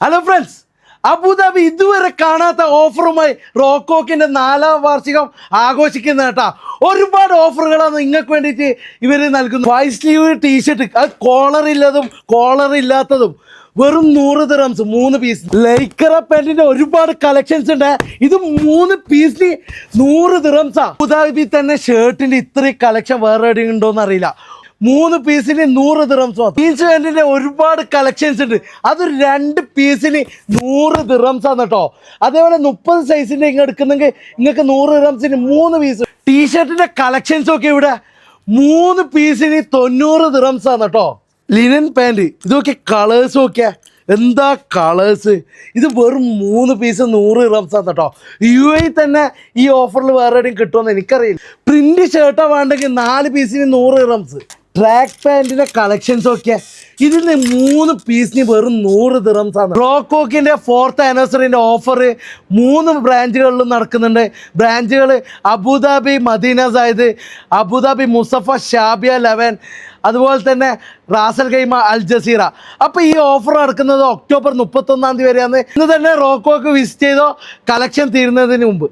Hello friends Abu Dhabi ഇതുവരെ കാണാത്ത ഓഫറുമായി റോക്കോക്കിന്റെ നാലാം വാർഷികം ആഘോഷിക്കുന്ന കേട്ടാ. ഒരുപാട് ഓഫറുകളാണ് നിങ്ങൾക്ക് വേണ്ടിയിട്ട് ഇവർ നൽകുന്നത്. വൈസ് സ്ലീവ് ടീഷർട്ട് അത് കോളർ ഇല്ലാതും കോളർ ഇല്ലാത്തതും വെറും നൂറ് ദിറംസ് മൂന്ന് പീസ് ലൈക്കറ പാന്റിന്റെ ഒരുപാട് കളക്ഷൻസ് ഉണ്ട്. ഇത് മൂന്ന് പീസിന് നൂറ് ദിറംസാ അബുദാബി തന്നെ ഷർട്ടിന്റെ ഇത്രയും കളക്ഷൻ വേറെ എവിടെയും അറിയില്ല. മൂന്ന് പീസിന് നൂറ് ദിറംസ് മാത്രം. ജീൻസ് പാന്റിന്റെ ഒരുപാട് കളക്ഷൻസ് ഉണ്ട്. അത് രണ്ട് പീസിന് നൂറ് ദിറംസ് ആണ് കേട്ടോ. അതേപോലെ മുപ്പത് സൈസിന്റെ ഇങ്ങ് എടുക്കുന്നെങ്കിൽ നിങ്ങൾക്ക് നൂറ് ദിറംസിന് മൂന്ന് പീസ് ടീഷർട്ടിന്റെ കളക്ഷൻസ് ഒക്കെ ഇവിടെ. മൂന്ന് പീസിന് തൊണ്ണൂറ് ദിറംസ് ആണ് കേട്ടോ. ലിനൻ പാന്റ് ഇതൊക്കെ കളേഴ്സ് ഒക്കെ എന്താ കളേഴ്സ് ഇത് വെറും മൂന്ന് പീസ് നൂറ് ആണ് കേട്ടോ. യു എ തന്നെ ഈ ഓഫറിൽ വേറെ എവിടെയും കിട്ടുമെന്ന് എനിക്കറിയില്ല. പ്രിന്റ് ഷർട്ടാ വേണ്ടെങ്കിൽ നാല് പീസിന് നൂറ് റംസ് ട്രാക്ക് പാന്റിന്റെ കളക്ഷൻസ് ഒക്കെ ഇതിന് മൂന്ന് പീസിന് വെറും നൂറ് ആണ്. റോക്കോക്കിന്റെ ഫോർത്ത് ആനിവേഴ്സറിന്റെ ഓഫർ മൂന്ന് ബ്രാഞ്ചുകളിലും നടക്കുന്നുണ്ട്. ബ്രാഞ്ചുകൾ Abu Dhabi Madina Zayed Abu Dhabi Musaffah Shabiya eleven അതുപോലെ തന്നെ റാസൽ ഗൈമ അൽ ജസീറ അപ്പോൾ ഈ ഓഫർ നടക്കുന്നത് ഒക്ടോബർ മുപ്പത്തൊന്നാം തീയതി വരെയാണ്. ഇന്ന് തന്നെ റോക്കോക്ക് വിസിറ്റ് ചെയ്തോ? കളക്ഷൻ തീരുന്നതിന് മുമ്പ്.